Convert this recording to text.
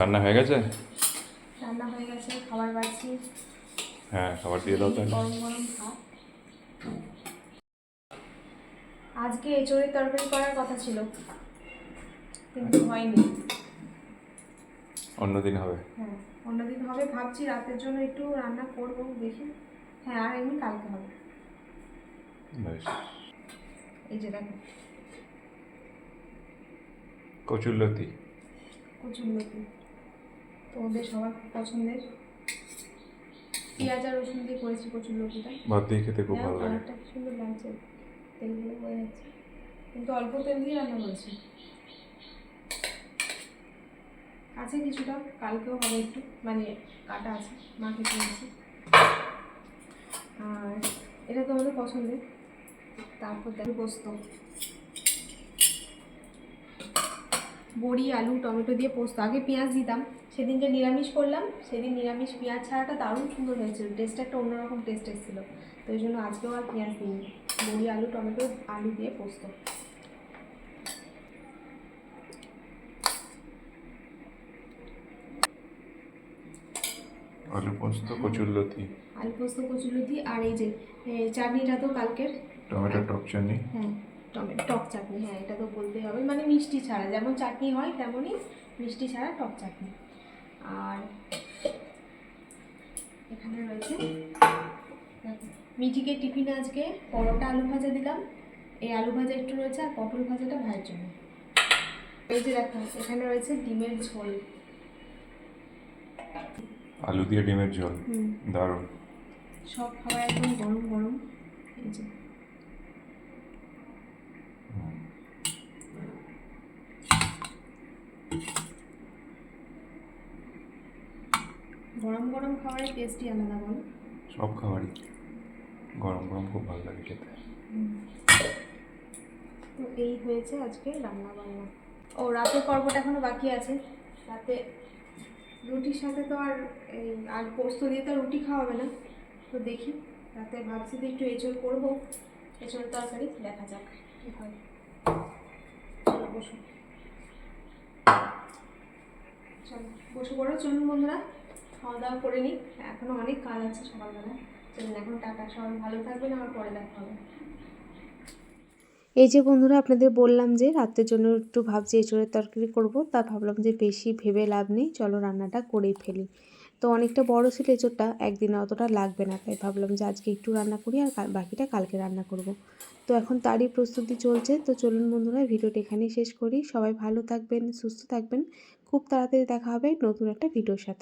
রান্না হয়ে গেছে? রান্না হয়ে গেছে খাবার বাড়ছি। হ্যাঁ খাবার দিয়ে দাও তাহলে। গরম গরম ভাত। আজকে এঁচড়ের তরকারি করার কথা ছিল কিন্তু হয়নি। অন্যদিন হবে। হ্যাঁ অন্যদিন হবে ভাবছি রাতের জন্য একটু রান্না করব দেখি। হ্যাঁ আর এমনি কালকে হবে। বেশ। এই যে দেখো। কচুরলতি কচুর লতি। তো ওদের সবার পছন্দের? পেঁয়াজ আর রসুন দিয়ে করেছি কচুর লতিটা ভাত দিয়ে খেতে খুব ভালো লাগে। কি সুন্দর লাগছে তেলগুলো বোঝা যাচ্ছে। কিন্তু অল্প তেল দিয়ে রান্না করেছি। আছে কিছুটা কালকেও হবে একটু মানে কাটা আছে মাকে কিনেছি আর এটা তো আমাদের পছন্দের। তারপর দেখো পোস্ত। বড়ি আলু টমেটো দিয়ে পোস্ত। আগে পেঁয়াজ দিতাম সেদিন যে নিরামিষ করলাম সেদিন নিরামিষ পেঁয়াজ ছাড়াটা দারুণ সুন্দর হয়েছিল। টেস্টটা একটা অন্যরকম টেস্ট এসেছিল। তো ওই জন্য আজকেও আর পেঁয়াজ দিইনি। বড়ি আলু টমেটো আলু দিয়ে পোস্ত। আলু পোস্ত কচুরলতি। আলু পোস্ত কচুলতি আর এই যে চাটনিটা তো কালকের। টমেটো টক চাটনি? হ্যাঁ টমেটো টক চাটনি হ্যাঁ এটা তো বলতেই হবে। মানে মিষ্টি ছাড়া যেমন চাটনি হয় তেমনই মিষ্টি ছাড়া টক চাটনি আর দেখো, মিঠিকে টিফিনে আজকে পরোটা আলু ভাজা দিলাম। এই আলু ভাজা একটু রয়েছে আর পটল ভাজাটা ভাইয়ের জন্য। এই যে দেখো এখানে রয়েছে ডিমের ঝোল। আলু দিয়ে ডিমের ঝোল। দারুণ। সব খাবার একদম গরম গরম। এই যে গরম গরম খাবারের টেস্টই আলাদা বল। সব খাবারই। গরম গরম খুব ভালো লাগে খেতে। তো এই হয়েছে আজকে রান্না বান্না। ও রাতের পর্বটা এখনও বাকি আছে। রাতে রুটির সাথে তো আর এই আর পোস্ত দিয়ে তো রুটি খাওয়া হবে না। তো দেখি রাতে ভাবছি তো একটু এঁচড় করব। এঁচড় তরকারি দেখা যাক কী হয়। চলো বসো। চলো বসে পড়ো। চলুন বন্ধুরা। খাওয়া দাওয়া করে নিই এখনও অনেক কাজ আছে সকালবেলা। চলুন, এখন টাটা। সবাই ভালো থাকবেন আমার পরে দেখা হবে। এই যে বন্ধুরা, আপনাদের বললাম যে রাতের জন্য একটু ভাবছি এঁচড়ের তরকারি করব, তা ভাবলাম যে বেশি ভেবে লাভ নেই। চলো রান্নাটা করেই ফেলি। তো অনেকটা বড় ছিল এঁচড়টা, একদিনে অতটা লাগবে না। তাই ভাবলাম যে আজকে একটু রান্না করি আর বাকিটা কালকে রান্না করব। তো এখন তারই প্রস্তুতি চলছে। তো চলুন বন্ধুরা ভিডিওটা এখানেই শেষ করি। সবাই ভালো থাকবেন, সুস্থ থাকবেন। খুব তাড়াতাড়ি দেখা হবে নতুন একটা ভিডিওর সাথে।